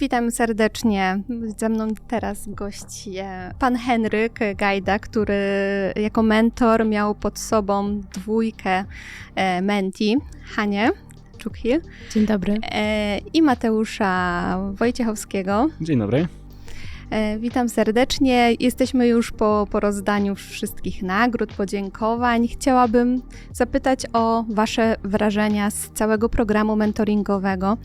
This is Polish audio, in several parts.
Witam serdecznie. Ze mną teraz gości pan Henryk Gajda, który jako mentor miał pod sobą dwójkę e, menti, Hanie Czukil Dzień dobry. e, i Mateusza Wojciechowskiego. Dzień dobry. E, Witam serdecznie. Jesteśmy już po, po rozdaniu wszystkich nagród, podziękowań. Chciałabym zapytać o Wasze wrażenia z całego programu mentoringowego.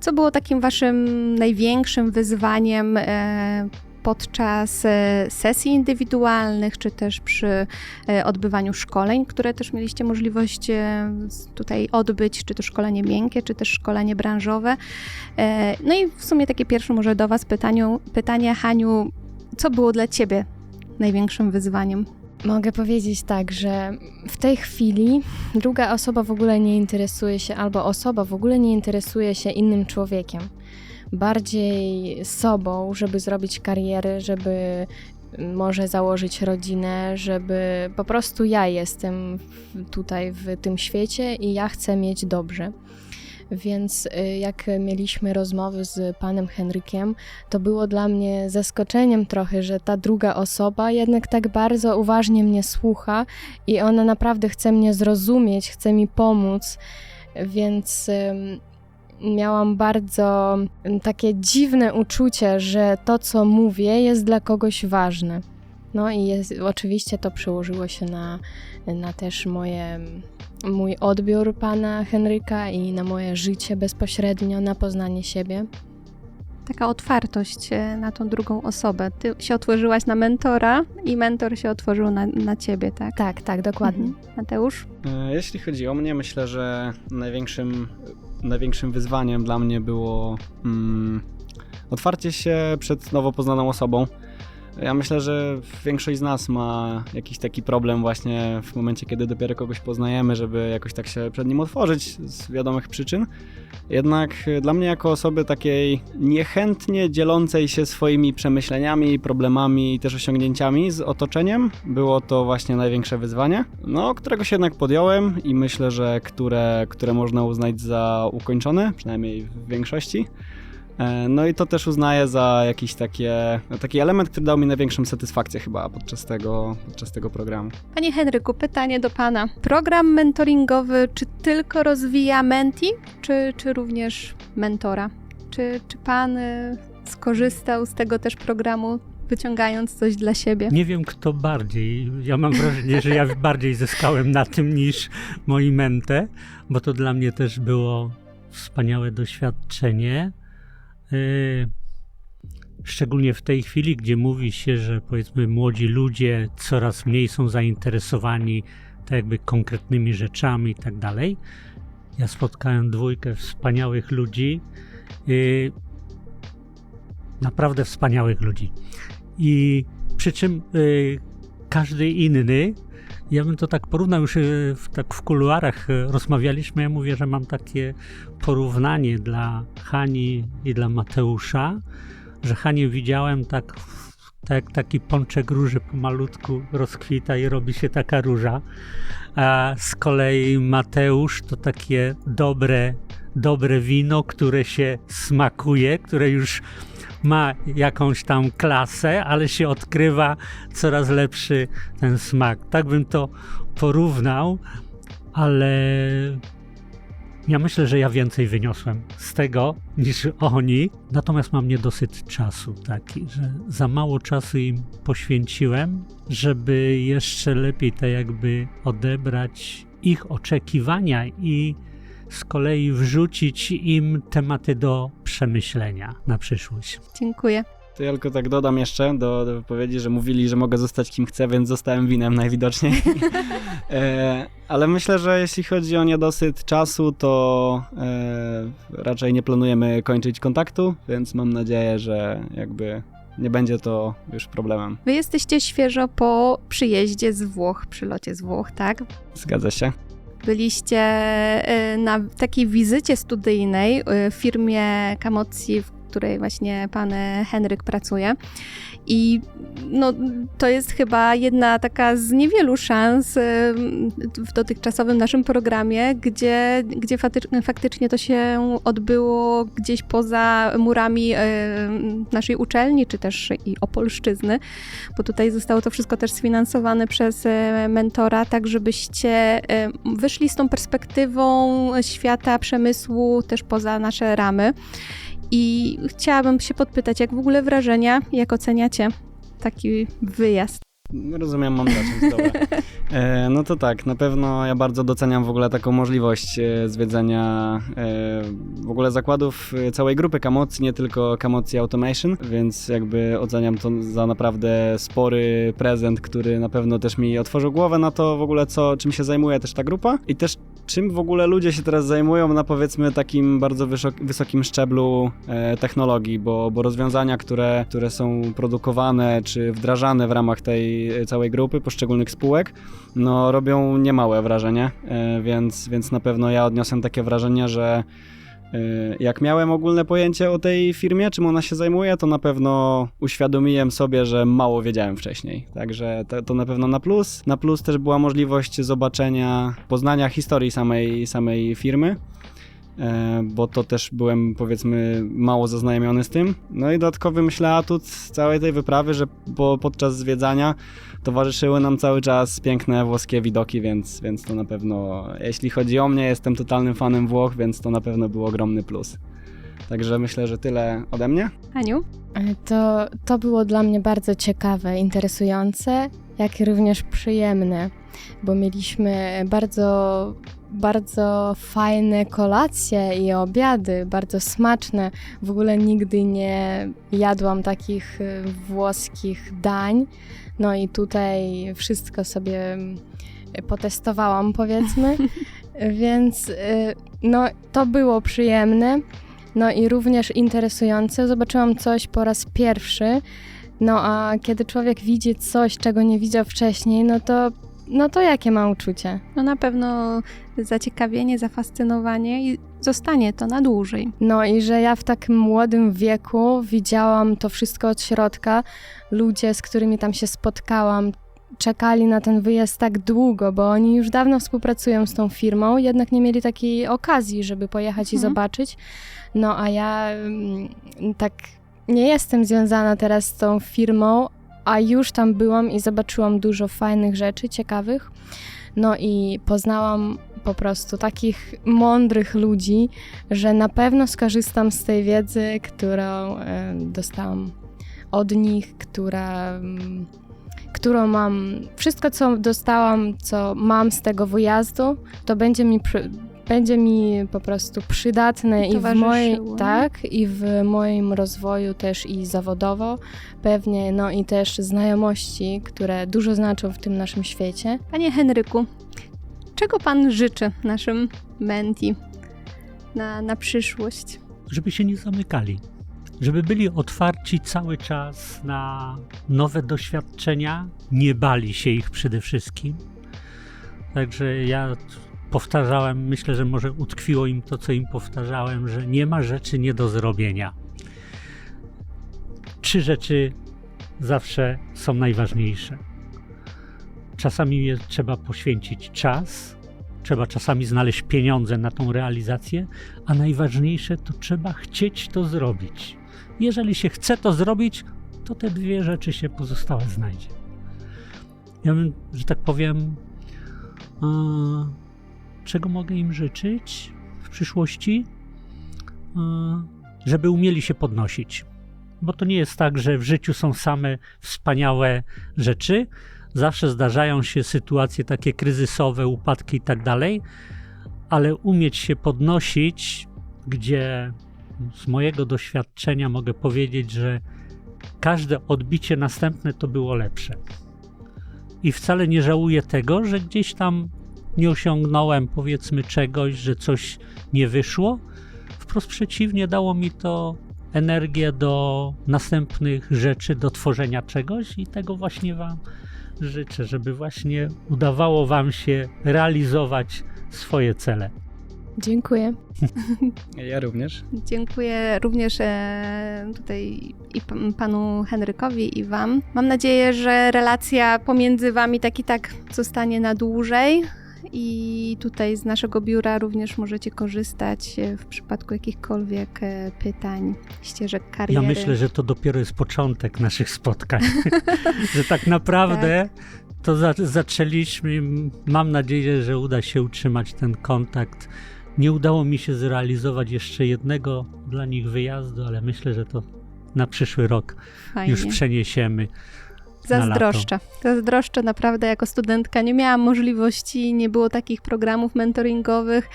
Co było takim Waszym największym wyzwaniem e, podczas e, sesji indywidualnych, czy też przy e, odbywaniu szkoleń, które też mieliście możliwość tutaj odbyć, czy to szkolenie miękkie, czy też szkolenie branżowe? No i w sumie takie pierwsze może do Was pytaniu, pytanie, Haniu, co było dla Ciebie największym wyzwaniem? Mogę powiedzieć tak, że w tej chwili druga osoba w ogóle nie interesuje się, albo osoba w ogóle nie interesuje się innym człowiekiem. Bardziej sobą, żeby zrobić karierę, żeby może założyć rodzinę, żeby po prostu ja jestem tutaj w tym świecie i ja chcę mieć dobrze. Więc y, jak mieliśmy rozmowy z panem Henrykiem, to było dla mnie zaskoczeniem trochę, że ta druga osoba jednak tak bardzo uważnie mnie słucha i ona naprawdę chce mnie zrozumieć, chce mi pomóc, więc miałam bardzo takie dziwne uczucie, że to, co mówię, jest dla kogoś ważne. No i jest, oczywiście to przełożyło się na, na też moje, mój odbiór pana Henryka i na moje życie bezpośrednio, na poznanie siebie. Taka otwartość e, na tą drugą osobę. Ty się otworzyłaś na mentora i mentor się otworzył na, na Ciebie, tak? Tak, tak, dokładnie. Mhm. Mateusz? E, Jeśli chodzi o mnie, myślę, że największym, największym wyzwaniem dla mnie było mm, otwarcie się przed nowo poznaną osobą. Ja myślę, że większość z nas ma jakiś taki problem właśnie w momencie, kiedy dopiero kogoś poznajemy, żeby jakoś tak się przed nim otworzyć z wiadomych przyczyn. Jednak e, dla mnie jako osoby takiej niechętnie dzielącej się swoimi przemyśleniami, problemami i też osiągnięciami z otoczeniem, było to właśnie największe wyzwanie, no, którego się jednak podjąłem i myślę, że które, które można uznać za ukończone, przynajmniej w większości. E, No i to też uznaję za jakiś takie, taki element, który dał mi największą satysfakcję chyba podczas tego, podczas tego programu. Panie Henryku, pytanie do Pana. Program mentoringowy czy tylko rozwija menti, czy, czy również mentora? Czy, czy Pan y, skorzystał z tego też programu, wyciągając coś dla siebie? Nie wiem kto bardziej. Ja mam wrażenie, że ja bardziej zyskałem na tym niż moi mente, bo to dla mnie też było wspaniałe doświadczenie. Yy, Szczególnie w tej chwili, gdzie mówi się, że powiedzmy młodzi ludzie coraz mniej są zainteresowani tak jakby konkretnymi rzeczami i tak dalej. Ja spotkałem dwójkę wspaniałych ludzi. Yy, naprawdę wspaniałych ludzi. I przy czym y, każdy inny, ja bym to tak porównał już y, w, tak w kuluarach y, rozmawialiśmy, ja mówię, że mam takie porównanie dla Hani i dla Mateusza, że Hanię widziałem tak, tak taki pączek róży pomalutku rozkwita i robi się taka róża, a z kolei Mateusz to takie dobre, dobre wino, które się smakuje, które już ma jakąś tam klasę, ale się odkrywa coraz lepszy ten smak. Tak bym to porównał, ale ja myślę, że ja więcej wyniosłem z tego niż oni. Natomiast mam niedosyt czasu taki, że za mało czasu im poświęciłem, żeby jeszcze lepiej tak jakby odebrać ich oczekiwania i z kolei wrzucić im tematy do przemyślenia na przyszłość. Dziękuję. To ja tylko tak dodam jeszcze do, do wypowiedzi, że mówili, że mogę zostać kim chcę, więc zostałem winem najwidoczniej. e, ale myślę, że jeśli chodzi o niedosyt czasu, to e, raczej nie planujemy kończyć kontaktu, więc mam nadzieję, że jakby nie będzie to już problemem. Wy jesteście świeżo po przyjeździe z Włoch, przylocie z Włoch, tak? Zgadza się. Byliście e, na takiej wizycie studyjnej e, w firmie Camozzi w której właśnie pan e, Henryk pracuje. I no, to jest chyba jedna taka z niewielu szans e, w dotychczasowym naszym programie, gdzie, gdzie faktycznie to się odbyło gdzieś poza murami e, naszej uczelni, czy też i Opolszczyzny, bo tutaj zostało to wszystko też sfinansowane przez mentora, tak żebyście wyszli z tą perspektywą świata przemysłu też poza nasze ramy. I chciałabym się podpytać, jak w ogóle wrażenia, jak oceniacie taki wyjazd? Rozumiem, mam zacząć, dobra. E, no to tak, na pewno ja bardzo doceniam w ogóle taką możliwość e, zwiedzenia e, w ogóle zakładów e, całej grupy Kamocji, nie tylko Kamocji Automation, więc jakby oceniam to za naprawdę spory prezent, który na pewno też mi otworzył głowę na to w ogóle, co, czym się zajmuje też ta grupa i też czym w ogóle ludzie się teraz zajmują na powiedzmy takim bardzo wysok- wysokim szczeblu e, technologii, bo, bo rozwiązania, które, które są produkowane czy wdrażane w ramach tej e, całej grupy, poszczególnych spółek, no robią niemałe wrażenie, e, więc, więc na pewno ja odniosłem takie wrażenie, że e, jak miałem ogólne pojęcie o tej firmie, czym ona się zajmuje, to na pewno uświadomiłem sobie, że mało wiedziałem wcześniej. Także to, to na pewno na plus. Na plus też była możliwość zobaczenia, poznania historii samej, samej firmy. E, Bo to też byłem powiedzmy mało zaznajomiony z tym. No i dodatkowy myślę atut całej tej wyprawy, że po, podczas zwiedzania towarzyszyły nam cały czas piękne włoskie widoki, więc, więc to na pewno, jeśli chodzi o mnie, jestem totalnym fanem Włoch, więc to na pewno był ogromny plus. Także myślę, że tyle ode mnie. Aniu? E, To, to było dla mnie bardzo ciekawe, interesujące, jak i również przyjemne, bo mieliśmy bardzo, bardzo fajne kolacje i obiady, bardzo smaczne. W ogóle nigdy nie jadłam takich y, włoskich dań. No i tutaj wszystko sobie mm, potestowałam, powiedzmy. Więc y, no, to było przyjemne. No i również interesujące. Zobaczyłam coś po raz pierwszy. No a kiedy człowiek widzi coś, czego nie widział wcześniej, no to, no to jakie ma uczucie? No na pewno zaciekawienie, zafascynowanie i zostanie to na dłużej. No i że ja w tak młodym wieku widziałam to wszystko od środka. Ludzie, z którymi tam się spotkałam, czekali na ten wyjazd tak długo, bo oni już dawno współpracują z tą firmą, jednak nie mieli takiej okazji, żeby pojechać i Mhm. zobaczyć. No a ja mm, tak nie jestem związana teraz z tą firmą, a już tam byłam i zobaczyłam dużo fajnych rzeczy, ciekawych. No i poznałam po prostu takich mądrych ludzi, że na pewno skorzystam z tej wiedzy, którą e, dostałam od nich, która, mm, którą mam. Wszystko, co dostałam, co mam z tego wyjazdu, to będzie mi. Przy, będzie mi po prostu przydatne i w, mojej, tak, i w moim rozwoju też i zawodowo pewnie, no i też znajomości, które dużo znaczą w tym naszym świecie. Panie Henryku, czego pan życzy naszym menti na, na przyszłość? żeby się nie zamykali, żeby byli otwarci cały czas na nowe doświadczenia, nie bali się ich przede wszystkim. Także ja powtarzałem, myślę, że może utkwiło im to, co im powtarzałem, że nie ma rzeczy nie do zrobienia. Trzy rzeczy zawsze są najważniejsze. Czasami trzeba poświęcić czas, trzeba czasami znaleźć pieniądze na tą realizację, a najważniejsze to trzeba chcieć to zrobić. Jeżeli się chce to zrobić, to te dwie rzeczy się pozostałe znajdzie. Ja bym, że tak powiem, e, czego mogę im życzyć w przyszłości? E, żeby umieli się podnosić. Bo to nie jest tak, że w życiu są same wspaniałe rzeczy. Zawsze zdarzają się sytuacje takie kryzysowe, upadki i tak dalej, ale umieć się podnosić, gdzie z mojego doświadczenia mogę powiedzieć, że każde odbicie następne to było lepsze. I wcale nie żałuję tego, że gdzieś tam nie osiągnąłem powiedzmy czegoś, że coś nie wyszło. Wprost przeciwnie, dało mi to energię do następnych rzeczy, do tworzenia czegoś i tego właśnie Wam życzę, żeby właśnie udawało Wam się realizować swoje cele. Dziękuję. Ja również. Dziękuję również e, tutaj i panu Henrykowi i wam. Mam nadzieję, że relacja pomiędzy wami tak i tak zostanie na dłużej. I tutaj z naszego biura również możecie korzystać e, w przypadku jakichkolwiek e, pytań, ścieżek Ja kariery. myślę, że to dopiero jest początek naszych spotkań. że tak naprawdę to za, zaczęliśmy. Mam nadzieję, że uda się utrzymać ten kontakt. Nie udało mi się zrealizować jeszcze jednego dla nich wyjazdu, ale myślę, że to na przyszły rok Fajnie. już przeniesiemy. Zazdroszczę. Zazdroszczę naprawdę jako studentka. Nie miałam możliwości, nie było takich programów mentoringowych.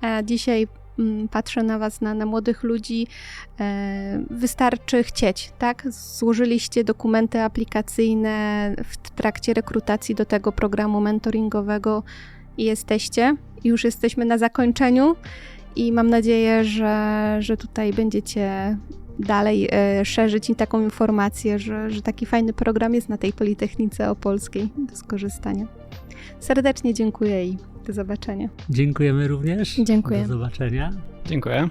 A dzisiaj mm, patrzę na Was, na, na młodych ludzi. E, wystarczy chcieć, tak? Złożyliście dokumenty aplikacyjne w trakcie rekrutacji do tego programu mentoringowego i jesteście. Już jesteśmy na zakończeniu i mam nadzieję, że, że tutaj będziecie dalej e, szerzyć i taką informację, że, że taki fajny program jest na tej Politechnice Opolskiej do skorzystania. Serdecznie dziękuję i do zobaczenia. Dziękujemy również. Dziękuję. Do zobaczenia. Dziękuję.